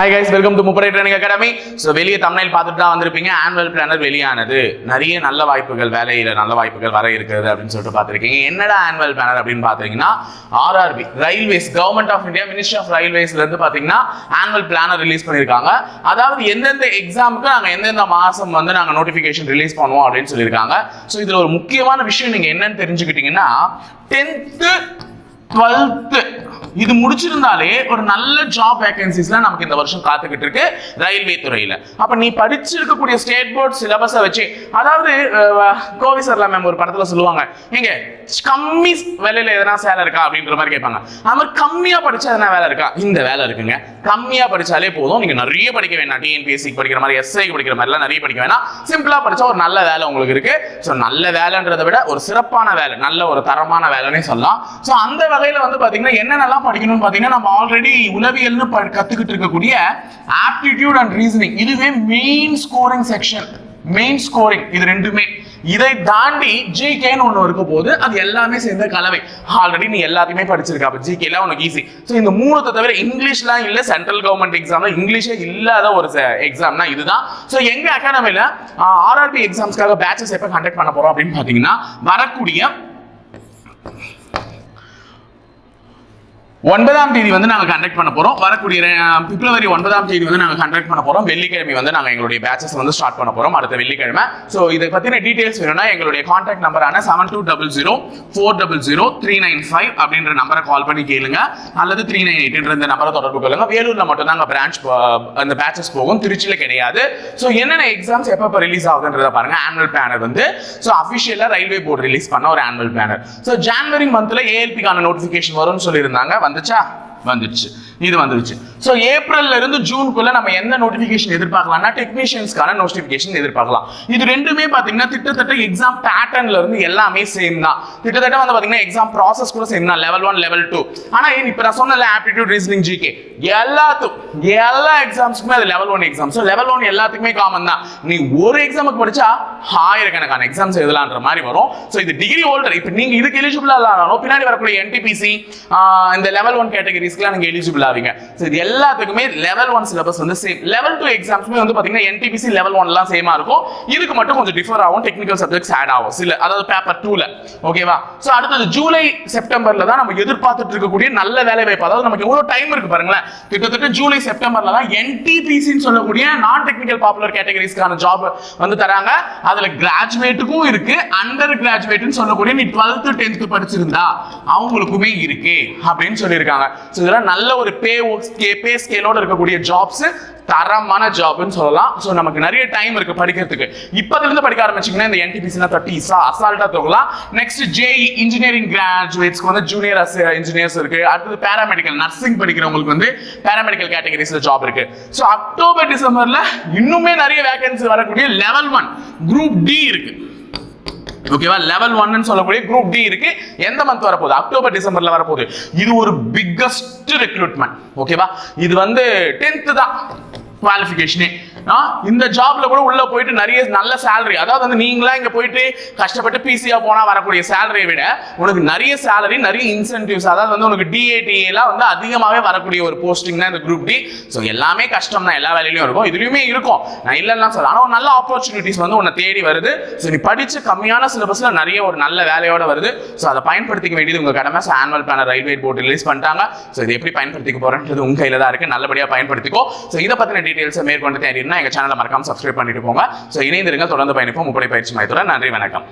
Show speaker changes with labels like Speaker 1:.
Speaker 1: Hi guys welcome to முப்படை training academy so வெளியே தமிழில் பார்த்துட்டு தான் வந்திருப்பீங்க. ஆனுவல் பிளானர் வெளியானது. நிறைய நல்ல வாய்ப்புகள் வேலையில் நல்ல வாய்ப்புகள் வர இருக்கிறது அப்படின்னு சொல்லிட்டு பார்த்துருக்கீங்க. என்னடா ஆனுவல் பிளானர் அப்படின்னு பார்த்தீங்கன்னா RRB railways government of India ministry of ரயில்வேஸ்லேருந்து பார்த்தீங்கன்னா ஆனுவல் பிளானர் ரிலீஸ் பண்ணியிருக்காங்க. அதாவது எந்தெந்த எக்ஸாமுக்கு நாங்கள் எந்தெந்த மாதம் வந்து நாங்கள் நோட்டிஃபிகேஷன் ரிலீஸ் பண்ணுவோம் அப்படின்னு சொல்லியிருக்காங்க. ஸோ இதில் ஒரு முக்கியமான விஷயம் நீங்கள் என்னன்னு தெரிஞ்சுக்கிட்டீங்கன்னா டென்த்து டுவெல்த்து இது முடிச்சிருந்தாலே ஒரு நல்ல ஜாப் வேகன்சிஸ்ல நமக்கு இந்த வருஷம் காத்துக்கிட்டு இருக்கு ரயில்வே துறையில. அப்ப நீ படிச்சிருக்கக்கூடிய ஸ்டேட் போர்ட் சிலபஸை வச்சு அதாவது கோவி சர்லா மேம் ஒரு படத்துல சொல்லுவாங்க நீங்க கம்மி வேலையில எதனா சேலை இருக்கா? அப்படின்ற மாதிரி கேட்பாங்க. அது மாதிரி கம்மியா படிச்சா எதனா வேலை இருக்கா? இந்த வேலை இருக்குங்க. கம்மியா படிச்சாலே போதும். நீங்க நிறைய படிக்க வேணாம். டிஎன்பிஎஸ்சி படிக்கிற மாதிரி எஸ்ஐ படிக்கிற மாதிரிலாம் நிறைய படிக்க வேணாம். சிம்பிளா படிச்சா ஒரு நல்ல வேலை உங்களுக்கு இருக்கு. ஸோ நல்ல வேலைன்றதை விட ஒரு சிறப்பான வேலை நல்ல ஒரு தரமான வேலைன்னே சொல்லலாம். ஸோ அந்த வகையில வந்து பாத்தீங்கன்னா என்னென்னலாம் படிக்கணும்னு பாத்தீங்கன்னா நம்ம ஆல்ரெடி உளவியல்னு ப- கற்றுக்கிட்டு இருக்கக்கூடிய ஆப்டிடியூட் அண்ட் ரீசனிங் இதுவே main scoring section main scoring இது ரெண்டுமே. இதை தாண்டி ஜிகேன்னு ஒன்று இருக்க போது அது எல்லாமே சேர்ந்த கலவை. ஆல்ரெடி நீ எல்லாத்தையுமே படிச்சிருக்க. அப்போ ஜிகேல உனக்கு ஈஸி ஸோ இந்த மூணுத்தை தவிர இங்கிலீஷ்லாம் இல்லை சென்ட்ரல் கவர்மெண்ட் எக்ஸாம்ல இங்கிலீஷே இல்லாத ஒரு எக்ஸாம்னா இதுதான். ஸோ எங்க அகாடமியில் ஆர்ஆர்பி எக்ஸாம்ஸ்க்காக பேச்சஸ் எப்போ கண்டக்ட் பண்ண போறோம் அப்படின்னு பார்த்தீங்கன்னா வரக்கூடிய ஒன்பதாம் தேதி வந்து நாங்கள் கண்டக்ட் பண்ண போகிறோம் வரக்கூடிய பிப்ரவரி ஒன்பதாம் தேதி வந்து நாங்கள் கண்டக்ட் பண்ண போகிறோம் வெள்ளிக்கிழமை வந்து நாங்கள் எங்களுடைய பேச்சஸ் வந்து ஸ்டார்ட் பண்ண போகிறோம் அடுத்த வெள்ளிக்கிழமை. ஸோ இதை பற்றின டீட்டெயில்ஸ் வேணும்னா எங்களுடைய contact நம்பரான seven two double zero four double zero three nine five அப்படின்ற நம்பரை கால் பண்ணி கேளுங்க. அல்லது த்ரீ நைன் எயிட்ன்ற இந்த நம்பரை தொடர்பு கொள்ளுங்க. வேலூரில் மட்டும் தான் பிரான்ச் அந்த பேச்சஸ் போகும். திருச்சியில் கிடையாது. ஸோ என்னென்ன எக்ஸாம்ஸ் எப்போ ரிலீஸ் ஆகுதுன்றத பாருங்க. ஆனுவல் பேனர் வந்து ஸோ அஃபிஷியலாக ரயில்வே போர்டு ரிலீஸ் பண்ண ஒரு ஆனுவல் பேனர் ஸோ ஜான்வரி மந்த்தில் ஏஎல்பிக்கான நோட்டிஃபிகேஷன் வரும்னு சொல்லியிருந்தாங்க. வந்துச்சா வந்துடுச்சு. இது வந்துருச்சு ஸோ ஏப்ரல்ல இருந்து ஜூனுக்குள்ள நம்ம எந்த நோட்டிஃபிகேஷன் எதிர்பார்க்கலாம்னா டெக்னீஷியன்ஸ்க்கான நோட்டிஃபிகேஷன் எதிர்பார்க்கலாம். இது ரெண்டுமே பார்த்தீங்கன்னா திட்டத்தட்ட எக்ஸாம் பேட்டர்ன்ல இருந்து எல்லாமே சேம் தான். கிட்டத்தட்ட வந்து பார்த்தீங்கன்னா எக்ஸாம் ப்ராசஸ் கூட சேம் தான். லெவல் ஒன் லெவல் டூ ஆனால் ஏன் இப்போ நான் சொன்னல ஆப்டிடியூட் ரீசனிங் ஜிகே எல்லாத்துக்கும் எல்லா எக்ஸாம்ஸ்க்குமே அது level one exam so level one எல்லாத்துக்குமே காமன் தான். நீ ஒரு எக்ஸாமுக்கு படிச்சா ஆயிரக்கணக்கான எக்ஸாம்ஸ் எழுதலான்ற மாதிரி வரும். ஸோ இது டிகிரி ஹோல்டர் இப்போ நீங்க இதுக்கு எலிஜிபிளா இல்லாதாலும் பின்னாடி வரக்கூடிய என்டிபிசி இந்த லெவல் ஒன் கேட்டகரி கேட்டகரிஸ்க்குலாம் நீங்கள் எலிஜிபிள் ஆவீங்க. ஸோ இது எல்லாத்துக்குமே லெவல் ஒன் சிலபஸ் வந்து சேம் லெவல் டூ எக்ஸாம்ஸுமே வந்து பார்த்தீங்கன்னா என்டிபிசி லெவல் ஒன்லாம் சேமா இருக்கும். இதுக்கு மட்டும் கொஞ்சம் டிஃபர் ஆகும். டெக்னிக்கல் சப்ஜெக்ட்ஸ் ஆட் ஆகும். சில அதாவது பேப்பர் டூவில் ஓகேவா ஸோ அடுத்தது ஜூலை செப்டம்பர்ல தான் நம்ம எதிர்பார்த்துட்டு இருக்கக்கூடிய நல்ல வேலை வாய்ப்பு. அதாவது நமக்கு எவ்வளவு டைம் இருக்கு பாருங்களேன். கிட்டத்தட்ட ஜூலை செப்டம்பர்ல தான் என்டிபிசின்னு சொல்லக்கூடிய நான் டெக்னிக்கல் பாப்புலர் கேட்டகரிஸ்க்கான ஜாப் வந்து தராங்க. அதுல கிராஜுவேட்டுக்கும் இருக்கு. அண்டர் கிராஜுவேட்னு சொல்லக்கூடிய நீ டுவெல்த் டென்த் படிச்சிருந்தா அவங்களுக்குமே இருக்கு அப்படின்னு சொல்லியிருக்காங்க. ஸோ இதெல்லாம் நல்ல ஒரு பே பே ஸ்கேலோட இருக்கக்கூடிய ஜாப்ஸ் தரமான ஜாப்னு சொல்லலாம். ஸோ நமக்கு நிறைய டைம் இருக்கு படிக்கிறதுக்கு. இப்போதுலேருந்து படிக்க ஆரம்பிச்சீங்கன்னா இந்த என்டிபிசினா தட்டி அசால்ட்டாக அசால்ட்டா தோகலாம் நெக்ஸ்ட் ஜேஇ இன்ஜினியரிங் கிராஜுவேட்ஸ்க்கு வந்து ஜூனியர் இன்ஜினியர்ஸ் uh, இருக்கு. அடுத்தது பேராமெடிக்கல் நர்சிங் படிக்கிறவங்களுக்கு வந்து பேராமெடிக்கல் கேட்டகரிஸில் ஜாப் இருக்கு. ஸோ அக்டோபர் டிசம்பர்ல இன்னுமே நிறைய வேகன்சி வரக்கூடிய லெவல் ஒன் குரூப் டி இருக்கு. ஓகேவா லெவல் ஒன்னு சொல்லக்கூடிய குரூப் டி இருக்கு. எந்த மந்த் வரப்போகுது? அக்டோபர் டிசம்பர்ல வரப்போகுது. இது ஒரு பிக்கஸ்ட் ரெக்ரூட்மெண்ட் ஓகேவா இது வந்து டென்த்து தான். குவாலிஃபிகேஷனே இந்த ஜாப்ல கூட உள்ள போயிட்டு நிறைய நல்ல சேலரி அதாவது வந்து நீங்களா இங்க போயிட்டு கஷ்டப்பட்டு பிசியா போனா வரக்கூடிய சேலரியை விட உனக்கு நிறைய சேலரி நிறைய இன்சென்டிவ்ஸ் அதாவது வந்து உனக்கு டிஏடிஏ வந்து அதிகமாகவே வரக்கூடிய ஒரு போஸ்டிங் தான் இந்த குரூப் டி ஸோ எல்லாமே கஷ்டம் தான். எல்லா வேலையிலும் இருக்கும். இதுலயுமே இருக்கும். நான் இல்லைன்னா சொல்ல ஆனால் ஒரு நல்ல ஆப்பர்ச்சுனிட்டிஸ் வந்து உன்னை தேடி வருது. ஸோ நீ படிச்சு கம்மியான சிலபஸ்ல நிறைய ஒரு நல்ல வேலையோட வருது. ஸோ அதை பயன்படுத்திக்க வேண்டியது உங்க கடமை. So annual planner railway board release பண்ணிட்டாங்க. ஸோ இது எப்படி பயன்படுத்திக்க போறேன்றது உங்க கையில தான் இருக்கு. நல்லபடியா பயன்படுத்திக்கோ. ஸோ இதை பத்தின டீட்டெயில்ஸை மேற்கொண்டு தேடினா எங்க சேனலை மறக்காம சப்ஸ்கிரைப் பண்ணிட்டு போங்க. ஸோ இணைந்திருங்க தொடர்ந்து பயணிப்போம். முப்படை பயிற்சி மையத்துடன் நன்றி வணக்கம்.